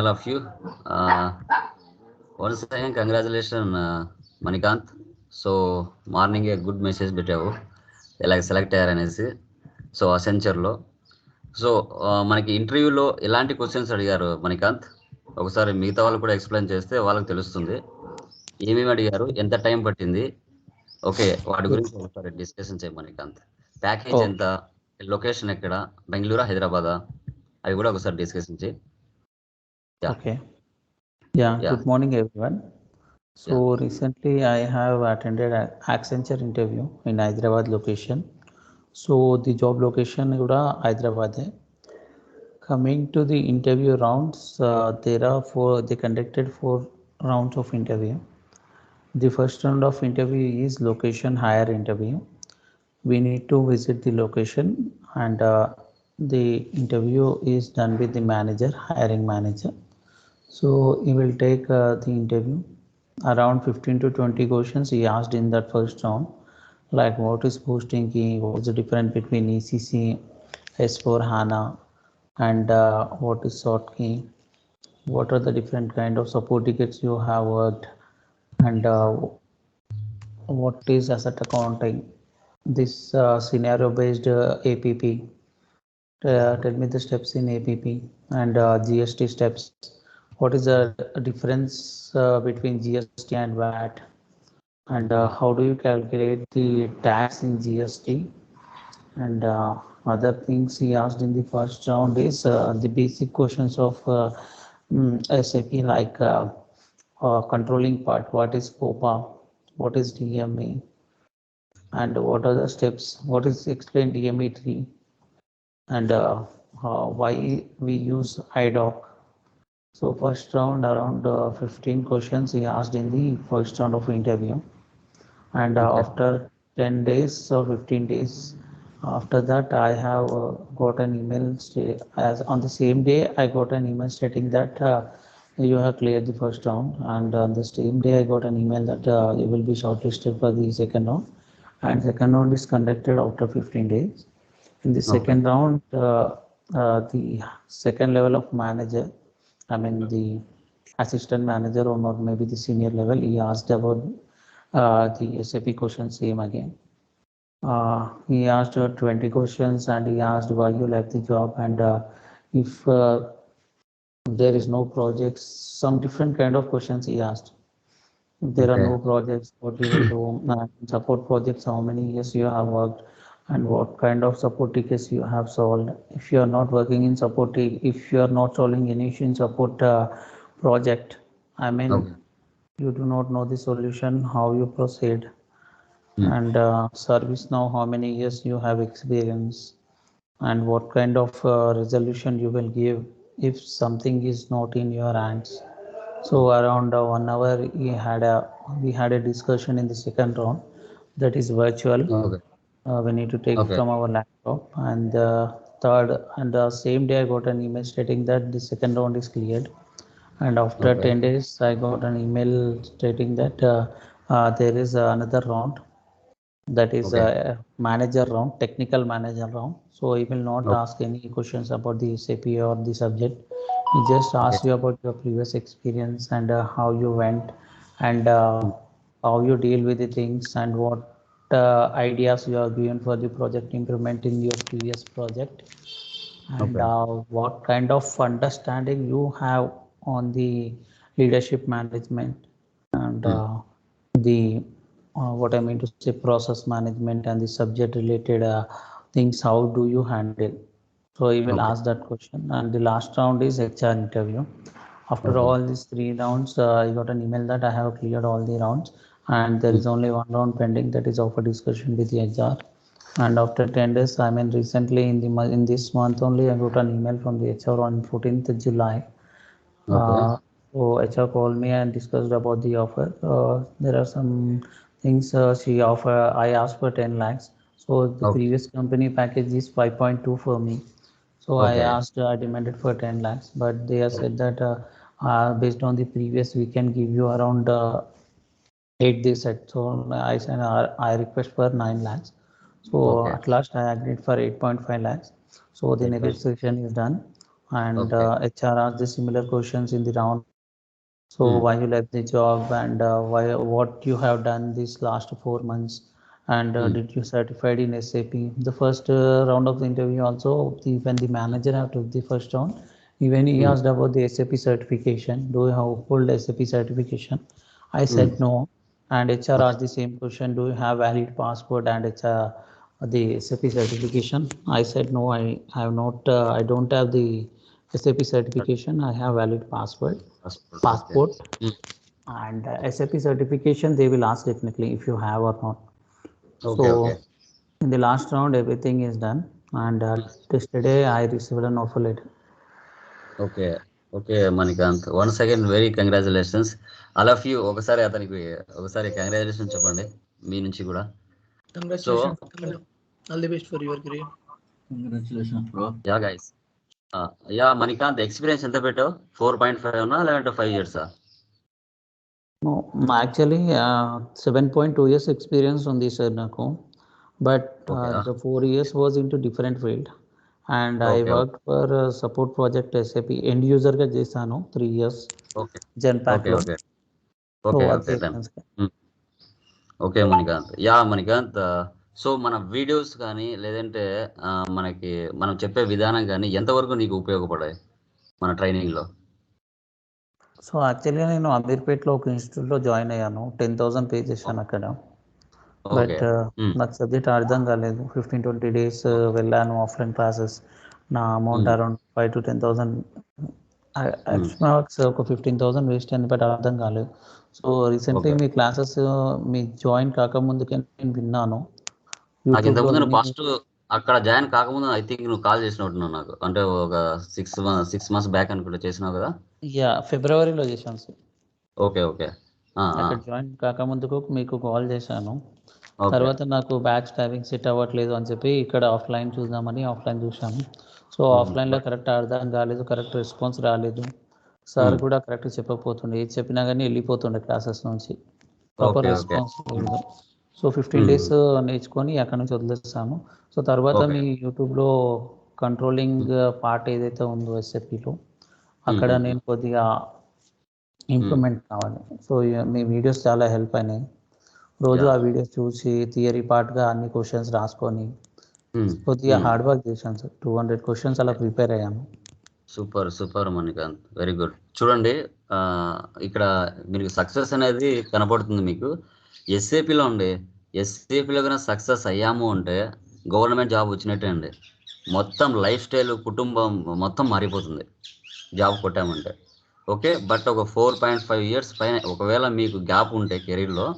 all of you. Uh, once again, congratulations, uh, Manikanth so morning good message పెట్టావు. ఇలాగ select అయ్యారనేసి. So అసెంచర్లో so మనకి ఇంటర్వ్యూలో ఎలాంటి క్వశ్చన్స్ అడిగారు మణికాంత్ ఒకసారి మిగతా వాళ్ళు కూడా ఎక్స్ప్లెయిన్ చేస్తే వాళ్ళకి తెలుస్తుంది. ఏమేమి అడిగారు? ఎంత టైం పట్టింది? ఓకే వాటి గురించి ఒకసారి డిస్కషన్ చేయ మణికాంత్ ప్యాకేజ్. ఎంత? లొకేషన్ ఎక్కడ? బెంగళూరా హైదరాబాదా? అవి కూడా ఒకసారి డిస్కషన్ చేయి. Yeah. Okay. Yeah, Yeah. good morning, everyone. So recently I have attended an Accenture interview in Hyderabad location. So the job location is Hyderabad. hai. Coming to the interview rounds, uh, there are four, they conducted four rounds of interview. The first round of interview is location hire interview. We need to visit the location and uh, the interview is done with the manager, hiring manager. So he will take uh, the interview. Around 15 to 20 questions he asked in that first round, like what is posting key, what's the difference between ECC, S4 HANA, and uh, what is sort key, what are the different kind of support tickets you have worked, and uh, what is asset accounting, this uh, scenario based uh, APP. Uh, tell me the steps in APP and uh, GST steps. What is the difference uh, between GST and VAT? And uh, how do you calculate the tax in GST? And uh, other things he asked in the first round is uh, the basic questions of uh, mm, SAP like uh, controlling part. What is COPA? What is DMA? And what are the steps? What is explained DME tree? And why we use IDOC? So first round around uh, 15 questions he asked in the first round of interview. And uh, Okay. after 10 days or 15 days, after that I have uh, got an email sta- as on the same day I got an email stating that uh, you have cleared the first round and on the same day I got an email that uh, you will be shortlisted for the second round and second round is conducted after 15 days. In the Okay. second round, uh, uh, the second level of manager, I mean the assistant manager or not maybe the senior level, he asked about uh, the SAP question same again. Uh, he asked uh, 20 questions and he asked why you left the job and uh, if uh, there is no projects, some different kind of questions he asked. If there are no projects, what you will do, support projects, how many years you have worked, and what kind of support tickets you have solved. If you are not working in support, if you are not solving any issue in support uh, project, I mean, Okay. you do not know the solution, how you proceed, Hmm. and uh, service now, how many years you have experience, and what kind of uh, resolution you will give if something is not in your hands. So around uh, one hour, we had a we had a discussion in the second round, that is virtual. Okay. Uh, we need to take Okay. from our laptop. And uh, third, and the same day, I got an email stating that the second round is cleared. And after Okay. 10 days, I got an email stating that uh, uh, there is another round. That is Okay. a manager round, technical manager round. So he will not Okay. ask any questions about the SAP or the subject. He just asks you about your previous experience and uh, how you went and uh, how you deal with the things and what uh, ideas you are given for the project improvement in your previous project and Okay. uh, what kind of understanding you have on the leadership management and uh, the uh, what I mean to say process management and the subject related uh, things how do you handle so he will Okay. ask that question and the last round is HR interview after Okay. all these three rounds uh, I got an email that I have cleared all the rounds and there is only one round pending that is offer discussion with the HR and after 10 days I mean recently in the in this month only I got an email from the HR on 14th July Okay. uh, so HR called me and discussed about the offer. Uh, there are some things uh, she offer. I asked for 10 lakhs. So the Okay. previous company package is 5.2 for me. So I asked, uh, I demanded for 10 lakhs, but they have said that uh, uh, based on the previous, we can give you around uh, eight. They said so. I said uh, I request for nine lakhs. So Okay. at last I agreed for 8.5 lakhs. So the negotiation is done. and Okay. uh, HR asked the similar questions in the round. So Hmm. why you left the job and uh, why what you have done these last four months and uh, Hmm. did you certified in SAP? The first uh, round of the interview also the, when the manager have took the first round, even he Hmm. asked about the SAP certification. Do you have hold SAP certification? I said no. And HR asked the same question. Do you have valid passport and it's the SAP certification? I said no. I have not. Uh, I don't have the SAP certification. I have valid passport. Passport. Passport Hmm. and uh, SAP certification. They will ask definitely if you have or not. Okay, So okay. in the last round, everything is done. And uh, yesterday I received an offer letter. Okay okay Manikanth. Once again very congratulations all of you ఒకసారి అతనికి ఒకసారి congratulation చెప్పండి మీ నుంచి కూడా. Congratulations bro ya guys ya Manikanth experience ఎంత పెట్టావు? Four point five ఉన్నా లేదంటే ఫైవ్ ఇయర్సా actually, uh, 7.2 years experience on this, sir, నాకు. But uh, Okay. the four years was into Okay, worked for uh, support project SAP end user గా చేశాను three years okay Genpact okay లో. Manikanth yeah Manikanth so మన videos కానీ లేదంటే మనకి మనం చెప్పే విధానం కానీ ఎంతవరకు నీకు ఉపయోగపడాయి మన ట్రైనింగ్లో? సో యాక్చువల్గా నేను అమీర్పేట్లో ఒక ఇన్స్టిట్యూట్లో జాయిన్ అయ్యాను. టెన్ థౌసండ్ పే చేశాను అక్కడ. బట్. నాకు సబ్జెక్ట్ అర్థం కాలేదు. ఫిఫ్టీన్ ట్వంటీ డేస్ వెళ్ళాను ఆఫ్లైన్ క్లాసెస్ నా amount. Around five to ten thousand marks ఒక ఫిఫ్టీన్ థౌసండ్ వేస్ట్ అయింది బట్ అర్థం కాలేదు. So recently. మీ క్లాసెస్ మీ జాయిన్ కాకముందుకే నేను విన్నాను. ఫస్ట్ అక్కడ జాయిన్ కాకముందు ఐ థింక్ నువ్వు కాల్ చేసినట్టున్నావు నాకు. అంటే ఒక సిక్స్ సిక్స్ మంత్స్ బ్యాక్ అనుకుంటే చేసినావు కదా? యా ఫిబ్రవరిలో చేశాను సార్ ఓకే ఓకే. అక్కడ జాయిన్ కాకముందుకు మీకు కాల్ చేశాను. తర్వాత నాకు బ్యాచ్ టైమింగ్ సెట్ అవ్వట్లేదు అని చెప్పి ఇక్కడ ఆఫ్లైన్ చూద్దామని ఆఫ్లైన్ చూశాను సో ఆఫ్లైన్లో కరెక్ట్ అర్థం కాలేదు కరెక్ట్ రెస్పాన్స్ రాలేదు. సార్. కూడా కరెక్ట్ చెప్పకపోతుండే ఏది చెప్పినా కానీ వెళ్ళిపోతుండే క్లాసెస్ నుంచి. ప్రాపర్. రెస్పాన్స్ లేదు సో ఫిఫ్టీన్. డేస్ నేర్చుకొని అక్కడ నుంచి వదిలేస్తాను సో తర్వాత. మీ యూట్యూబ్లో కంట్రోలింగ్ పార్ట్ ఏదైతే ఉందో ఎస్ఎఫ్పిలో అక్కడ. నేను కొద్దిగా ఇంప్రూవ్మెంట్ కావాలి. సో మీ వీడియోస్ చాలా హెల్ప్ అయినాయి. రోజు. ఆ వీడియోస్ చూసి థియరీ పార్ట్గా అన్ని క్వశ్చన్స్ రాసుకొని Hmm. కొద్దిగా Hmm. హార్డ్ వర్క్ చేశాను సార్. టూ హండ్రెడ్ క్వశ్చన్స్ అలా ప్రిపేర్ అయ్యాను. Super super Manikanth. Very good చూడండి ఇక్కడ మీకు సక్సెస్ అనేది కనపడుతుంది మీకు. ఎస్ఏపిలో ఉండి ఎస్ఏపిలో కన్నా సక్సెస్ అయ్యాము అంటే గవర్నమెంట్ జాబ్ వచ్చినట్టే అండి. మొత్తం లైఫ్ స్టైల్ కుటుంబం మొత్తం మారిపోతుంది. జాబ్ కొట్టామంటే. ఓకే బట్ ఒక ఫోర్ పాయింట్ ఫైవ్ ఇయర్స్ పైన ఒకవేళ మీకు గ్యాప్ ఉంటే కెరీర్లో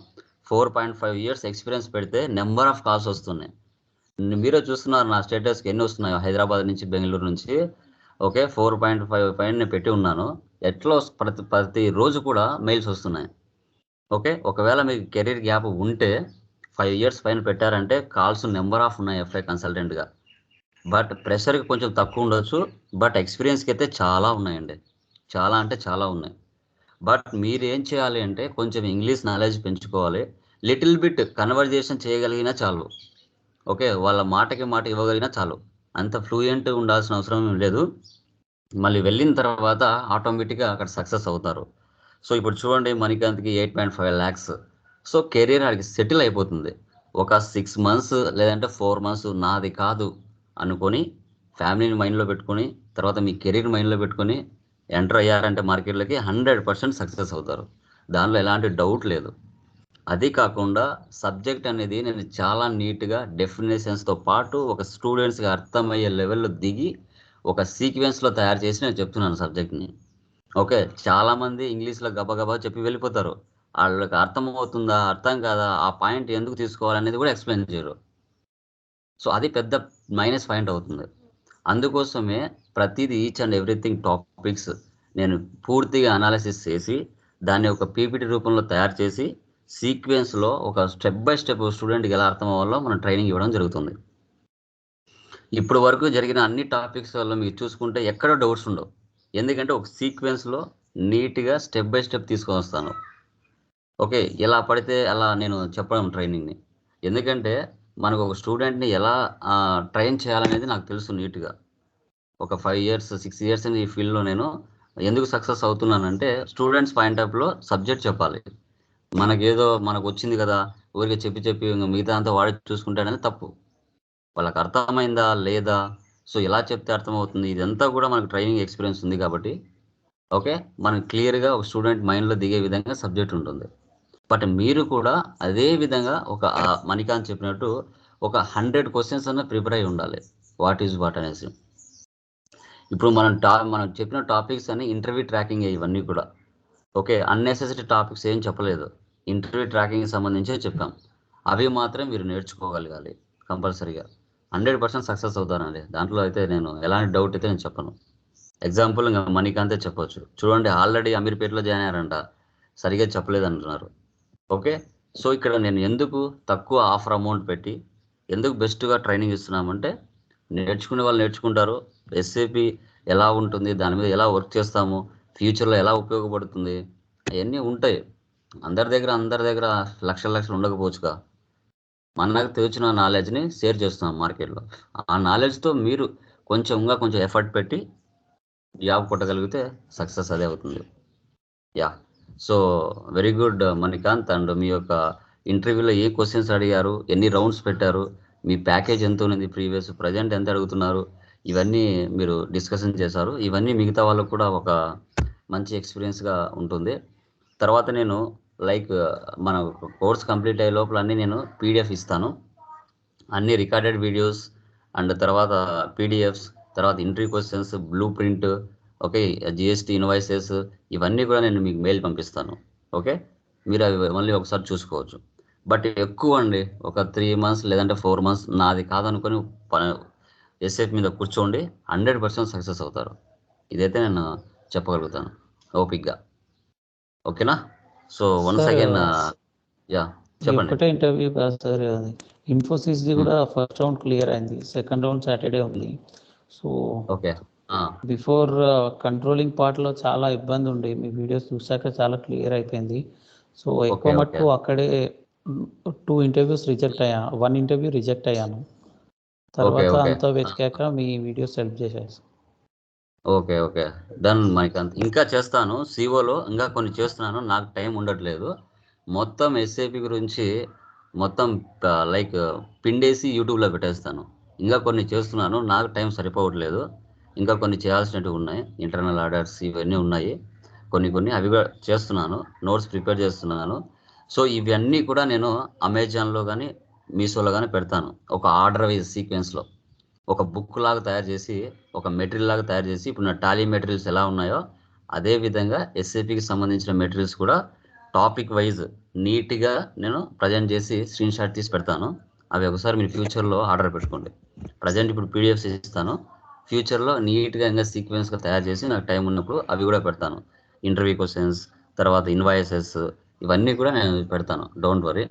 four point five years experience పెడితే నెంబర్ ఆఫ్ కాల్స్ వస్తున్నాయి. మీరే చూస్తున్నారు నా స్టేటస్కి ఎన్ని వస్తున్నాయో హైదరాబాద్ నుంచి బెంగళూరు నుంచి. ఓకే ఫోర్ పాయింట్ ఫైవ్ పైన నేను పెట్టి ఉన్నాను. ఎట్లా ప్రతి ప్రతి రోజు కూడా మెయిల్స్ వస్తున్నాయి. ఓకే ఒకవేళ మీకు కెరీర్ గ్యాప్ ఉంటే ఫైవ్ ఇయర్స్ పైన పెట్టారంటే కాల్స్ నెంబర్ ఆఫ్ ఉన్నాయి ఎఫ్ఐ కన్సల్టెంట్గా. బట్ ప్రెషర్కి కొంచెం తక్కువ ఉండొచ్చు బట్ ఎక్స్పీరియన్స్కి అయితే చాలా ఉన్నాయండి. చాలా అంటే చాలా ఉన్నాయి. బట్ మీరు ఏం చేయాలి అంటే కొంచెం ఇంగ్లీష్ నాలెడ్జ్ పెంచుకోవాలి. లిటిల్ బిట్ కన్వర్జేషన్ చేయగలిగినా చాలు. ఓకే? వాళ్ళ మాటకి మాట ఇవ్వగలిగినా చాలు. అంత ఫ్లూయెంట్ ఉండాల్సిన అవసరం ఏం లేదు. మళ్ళీ వెళ్ళిన తర్వాత ఆటోమేటిక్గా అక్కడ సక్సెస్ అవుతారు. సో ఇప్పుడు చూడండి మణికాంత్కి eight point five lakhs. So career ఆడికి సెటిల్ అయిపోతుంది. ఒక సిక్స్ మంత్స్ లేదంటే ఫోర్ మంత్స్ నాది కాదు అనుకొని ఫ్యామిలీని మైండ్లో పెట్టుకొని తర్వాత మీ కెరీర్ మైండ్లో పెట్టుకొని ఎంటర్ అయ్యారంటే మార్కెట్లోకి హండ్రెడ్ పర్సెంట్ సక్సెస్ అవుతారు. దానిలో ఎలాంటి డౌట్ లేదు. అది కాకుండా సబ్జెక్ట్ అనేది నేను చాలా నీట్గా డెఫినేషన్స్తో పాటు ఒక స్టూడెంట్స్కి అర్థమయ్యే లెవెల్లో దిగి ఒక సీక్వెన్స్లో తయారు చేసి నేను చెప్తున్నాను సబ్జెక్ట్ని. ఓకే చాలామంది ఇంగ్లీష్లో గబగబా చెప్పి వెళ్ళిపోతారు. వాళ్ళకి అర్థమవుతుందా అర్థం కాదా ఆ పాయింట్ ఎందుకు తీసుకోవాలనేది కూడా ఎక్స్ప్లెయిన్ చేయరు. సో అది పెద్ద మైనస్ పాయింట్ అవుతుంది. అందుకోసమే ప్రతిదీ ఈచ్ అండ్ ఎవ్రీథింగ్ టాపిక్స్ నేను పూర్తిగా అనాలిసిస్ చేసి దాన్ని ఒక పీపీటీ రూపంలో తయారు చేసి సీక్వెన్స్లో ఒక స్టెప్ బై స్టెప్ స్టూడెంట్కి ఎలా అర్థం అవ్వాలో మనం ట్రైనింగ్ ఇవ్వడం జరుగుతుంది. ఇప్పుడు వరకు జరిగిన అన్ని టాపిక్స్ వల్ల మీరు చూసుకుంటే ఎక్కడో డౌట్స్ ఉండవు. ఎందుకంటే ఒక సీక్వెన్స్లో నీట్గా స్టెప్ బై స్టెప్ తీసుకొని వస్తాను. ఓకే ఎలా పడితే అలా నేను చెప్పడం ట్రైనింగ్ని. ఎందుకంటే మనకు ఒక స్టూడెంట్ని ఎలా ట్రైన్ చేయాలనేది నాకు తెలుసు నీట్గా. ఒక ఫైవ్ ఇయర్స్ సిక్స్ ఇయర్స్ ఈ ఫీల్డ్లో నేను ఎందుకు సక్సెస్ అవుతున్నానంటే స్టూడెంట్స్ పాయింట్ ఆఫ్లో సబ్జెక్ట్ చెప్పాలి. మనకేదో మనకు వచ్చింది కదా ఊరికే చెప్పి చెప్పి మిగతా అంతా వాడి చూసుకుంటాడనేది తప్పు. వాళ్ళకి అర్థమైందా లేదా? సో ఎలా చెప్తే అర్థమవుతుంది? ఇదంతా కూడా మనకు ట్రైనింగ్ ఎక్స్పీరియన్స్ ఉంది కాబట్టి ఓకే? మనకు క్లియర్గా ఒక స్టూడెంట్ మైండ్లో దిగే విధంగా సబ్జెక్ట్ ఉంటుంది. బట్ మీరు కూడా అదే విధంగా ఒక మణికాంత్ చెప్పినట్టు ఒక హండ్రెడ్ క్వశ్చన్స్ అన్న ప్రిపేర్ అయి ఉండాలి. వాట్ ఈజ్ వాట్ అనేసి. ఇప్పుడు మనం టా మనం చెప్పిన టాపిక్స్ అన్ని ఇంటర్వ్యూ ట్రాకింగ్ ఇవన్నీ కూడా. ఓకే అన్నెసెసరీ టాపిక్స్ ఏం చెప్పలేదు. ఇంటర్వ్యూ ట్రాకింగ్కి సంబంధించే చెప్పాం. అవి మాత్రం మీరు నేర్చుకోగలగాలి కంపల్సరీగా. హండ్రెడ్ పర్సెంట్ సక్సెస్ అవుతానండి. దాంట్లో అయితే నేను ఎలాంటి డౌట్ అయితే నేను చెప్పను. ఎగ్జాంపుల్ ఇంకా మణికాంతే చెప్పొచ్చు. చూడండి ఆల్రెడీ అమీర్పేటలో జాయిన్ అయ్యారంట. సరిగా చెప్పలేదు అంటున్నారు. ఓకే సో ఇక్కడ నేను ఎందుకు తక్కువ ఆఫర్ అమౌంట్ పెట్టి ఎందుకు బెస్ట్గా ట్రైనింగ్ ఇస్తున్నామంటే నేర్చుకునే వాళ్ళు నేర్చుకుంటారు. ఎస్ఏపి ఎలా ఉంటుంది? దాని మీద ఎలా వర్క్ చేస్తాము? ఫ్యూచర్లో ఎలా ఉపయోగపడుతుంది? అవన్నీ ఉంటాయి. అందరి దగ్గర అందరి దగ్గర లక్షల లక్షలు ఉండకపోవచ్చుగా. మనకు తెలిసిన నాలెడ్జ్ని షేర్ చేస్తున్నాం మార్కెట్లో ఆ నాలెడ్జ్తో మీరు కొంచెం ఇంకా కొంచెం ఎఫర్ట్ పెట్టి జాబ్ కొట్టగలిగితే సక్సెస్ అదే అవుతుంది. Yeah so very good Manikanth and మీ యొక్క ఇంటర్వ్యూలో ఏ క్వశ్చన్స్ అడిగారు? ఎన్ని రౌండ్స్ పెట్టారు? మీ ప్యాకేజ్ ఎంత ఉంది ప్రీవియస్ ప్రజెంట్ ఎంత అడుగుతున్నారు? ఇవన్నీ మీరు డిస్కషన్ చేశారు. ఇవన్నీ మిగతా వాళ్ళకు కూడా ఒక మంచి ఎక్స్పీరియన్స్గా ఉంటుంది. తర్వాత నేను లైక్ మన కోర్స్ కంప్లీట్ అయ్యే లోపల అన్నీ నేను పీడిఎఫ్ ఇస్తాను. అన్ని రికార్డెడ్ వీడియోస్ అండ్ తర్వాత పీడిఎఫ్స్ తర్వాత interview questions blueprint okay GST invoices ఇవన్నీ కూడా నేను మీకు మెయిల్ పంపిస్తాను. ఓకే మీరు అవి మళ్ళీ ఒకసారి చూసుకోవచ్చు. బట్ ఎక్కువ అండి. ఒక త్రీ మంత్స్ లేదంటే ఫోర్ మంత్స్ నాది కాదనుకొని ఎస్ఎఫ్ మీద కూర్చోండి హండ్రెడ్ పర్సెంట్ సక్సెస్ అవుతారు. ఇదైతే నేను చెప్పగలుగుతాను ఓపిక్గా ఓకేనా? సో వన్స్ అగైన్ యా చెప్పండి. ఒకటే ఇంటర్వ్యూ కాదు సార్ ఇన్ఫోసిస్ ది కూడా ఫస్ట్ రౌండ్ క్లియర్ అయింది సెకండ్ రౌండ్ సాటర్డే ఉంది. సో ఓకే బిఫోర్ కంట్రోలింగ్ పార్ట్లో చాలా ఇబ్బంది ఉండే మీ వీడియోస్ చూసాక చాలా క్లియర్ అయిపోయింది. సో ఎక్కువ మటుకు అక్కడే టూ ఇంటర్వ్యూస్ రిజెక్ట్ అయ్యా వన్ ఇంటర్వ్యూ రిజెక్ట్ అయ్యాను. తర్వాత. అంతా వెతికాక మీ వీడియోస్ హెల్ప్ చేశాయి ఓకే ఓకే. డన్ మైకాంత్. ఇంకా చేస్తాను. సిఓలో ఇంకా కొన్ని చేస్తున్నాను. నాకు టైం ఉండట్లేదు. మొత్తం ఎస్ఏపి గురించి మొత్తం లైక్ పిండేసి యూట్యూబ్లో పెట్టేస్తాను. ఇంకా కొన్ని చేస్తున్నాను. నాకు టైం సరిపోవట్లేదు. ఇంకా కొన్ని చేయాల్సినవి ఉన్నాయి. ఇంటర్నల్ ఆర్డర్స్ ఇవన్నీ ఉన్నాయి. కొన్ని కొన్ని అవి కూడా చేస్తున్నాను. నోట్స్ ప్రిపేర్ చేస్తున్నాను. సో ఇవన్నీ కూడా నేను అమెజాన్లో కానీ మీషోలో కానీ పెడతాను. ఒక ఆర్డర్ వైజ్ సీక్వెన్స్లో. ఒక బుక్ లాగా తయారు చేసి ఒక మెటీరియల్ లాగా తయారు చేసి ఇప్పుడు నా టాలీ మెటీరియల్స్ ఎలా ఉన్నాయో అదే విధంగా ఎస్ఏపికి సంబంధించిన మెటీరియల్స్ కూడా టాపిక్ వైజ్ నీట్గా నేను ప్రజెంట్ చేసి స్క్రీన్ షాట్ తీసి పెడతాను. అవి ఒకసారి మీరు ఫ్యూచర్లో ఆర్డర్ పెట్టుకోండి. ప్రజెంట్ ఇప్పుడు పీడిఎఫ్స్ ఇస్తాను. ఫ్యూచర్లో నీట్గా ఇంకా సీక్వెన్స్గా తయారు చేసి నాకు టైం ఉన్నప్పుడు అవి కూడా పెడతాను. ఇంటర్వ్యూ క్వశ్చన్స్ తర్వాత ఇన్వాయిసెస్ ఇవన్నీ కూడా నేను పెడతాను. డోంట్ వరీ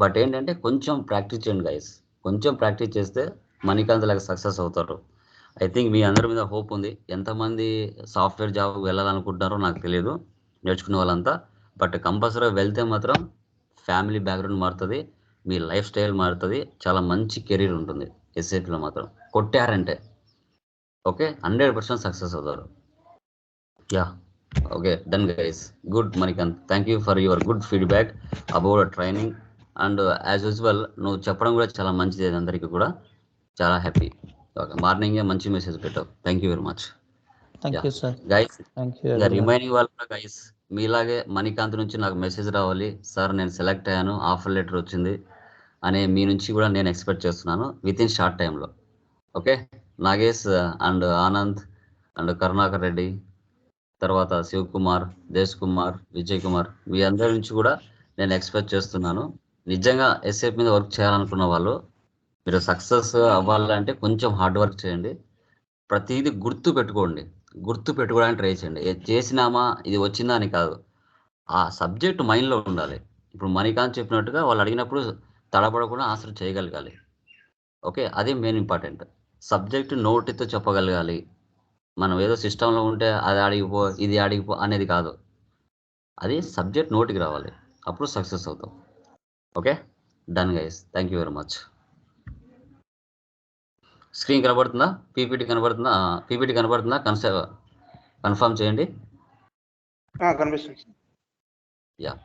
బట్ ఏంటంటే కొంచెం ప్రాక్టీస్ చేయండి గైస్ కొంచెం ప్రాక్టీస్ చేస్తే మణికాంత్ సక్సెస్ అవుతారు. ఐ థింక్ మీ అందరి మీద హోప్ ఉంది. ఎంతమంది సాఫ్ట్వేర్ జాబ్ వెళ్ళాలనుకుంటున్నారో నాకు తెలియదు నేర్చుకునే వాళ్ళంతా. బట్ కంపల్సరీ వెళ్తే మాత్రం ఫ్యామిలీ బ్యాక్గ్రౌండ్ మారుతుంది. మీ లైఫ్ స్టైల్ మారుతుంది. చాలా మంచి కెరీర్ ఉంటుంది. ఎస్ఏపీలో మాత్రం. కొట్టారంటే. ఓకే హండ్రెడ్ పర్సెంట్ సక్సెస్ అవుతారు. Yeah okay done guys good Manikanth thank you for your good feedback about training and as usual నువ్వు చెప్పడం కూడా చాలా మంచిది అందరికీ కూడా. చాలా హ్యాపీ ఓకే మార్నింగే మంచి మెసేజ్ పెట్టావు. Thank you very much guys remaining వాళ్ళు కూడా గైస్ మీలాగే మణికాంత్ నుంచి నాకు మెసేజ్ రావాలి. సార్ నేను సెలెక్ట్ అయ్యాను. ఆఫర్ లెటర్ వచ్చింది అనే మీ నుంచి కూడా నేను ఎక్స్పెక్ట్ చేస్తున్నాను విత్ ఇన్ షార్ట్ టైంలో okay Nagesh and Anand and Karunakar Reddy తర్వాత శివకుమార్ దేశ్ కుమార్ విజయ్ కుమార్ మీ అందరి నుంచి కూడా నేను ఎక్స్పెక్ట్ చేస్తున్నాను. నిజంగా ఎస్ఏపి మీద వర్క్ చేయాలనుకున్న వాళ్ళు మీరు సక్సెస్ అవ్వాలంటే కొంచెం హార్డ్ వర్క్ చేయండి. ప్రతిదీ గుర్తు పెట్టుకోండి. గుర్తు పెట్టుకోవడానికి ట్రై చేయండి. చేసినామా ఇది వచ్చిందా అని కాదు. ఆ సబ్జెక్ట్ మైండ్లో ఉండాలి. ఇప్పుడు మణికాంత్ చెప్పినట్టుగా వాళ్ళు అడిగినప్పుడు తడబడకుండా ఆన్సర్ చేయగలగాలి. ఓకే? అదే మెయిన్ ఇంపార్టెంట్. సబ్జెక్ట్ నోటితో చెప్పగలగాలి. మనం ఏదో సిస్టంలో ఉంటే అది అడిగిపో ఇది అడిగిపో అనేది కాదు. అది సబ్జెక్ట్ నోటికి రావాలి. అప్పుడు సక్సెస్ అవుతాం. Okay? Done guys thank you very much screen కనబడుతుందా? పీపీటీ కనబడుతుందా? పీపీటీ కనబడుతుందా? కన్స కన్ఫర్మ్ చేయండి. కనిపిస్తుంది. యా